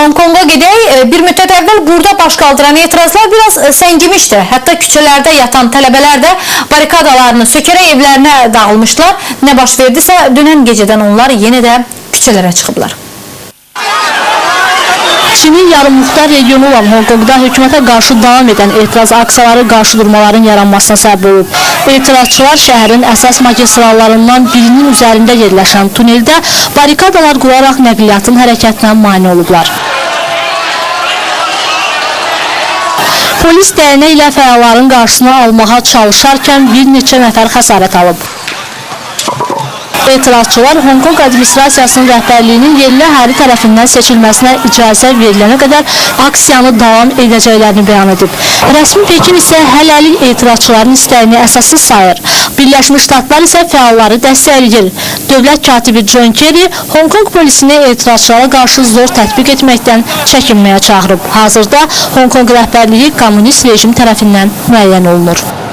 Hong Konga gedək. E, Bir müddət əvvəl burada baş qaldıran etirazlar biraz e, səngimişdi. Hətta küçələrdə yatan tələbələr də barikadalarını sökərək evlərinə dağılmışlar. Nə baş verdisə, dünən gecədən onlar yenə də küçələrə çıxıblar. Çinin yarım muxtar regionu olan Hong Kongda hökumətə qarşı davam edən etiraz aksiyaları qarşı durmaların yaranmasına səbəb olub. Etirazçılar şəhərin əsas magistrallarından birinin üzərində yerləşən tuneldə barikadalar quraraq nəqliyyatın hərəkətinə mane olublar. Polis dəyənə ilə fəalların qarşısını almağa çalışarkən bir neçə nəfər xəsarət alıb. Etirazçılar Hong Kong administrasiyasının rəhbərliyinin yerli əhali tərəfindən seçilməsinə icazə verilənə qədər aksiyanı davam edəcəklərini bəyan edib. Rəsmi Pekin isə hələlik etirazçıların istəyini əsassız sayır. Birləşmiş Ştatlar isə fəalları dəstəkləyir. Dövlət katibi John Kerry Hong Kong polisini etirazçılara qarşı zor tətbiq etməkdən çəkinməyə çağırıb. Hazırda Hong Kong rəhbərliyi kommunist rejim tərəfindən müəyyən olunur.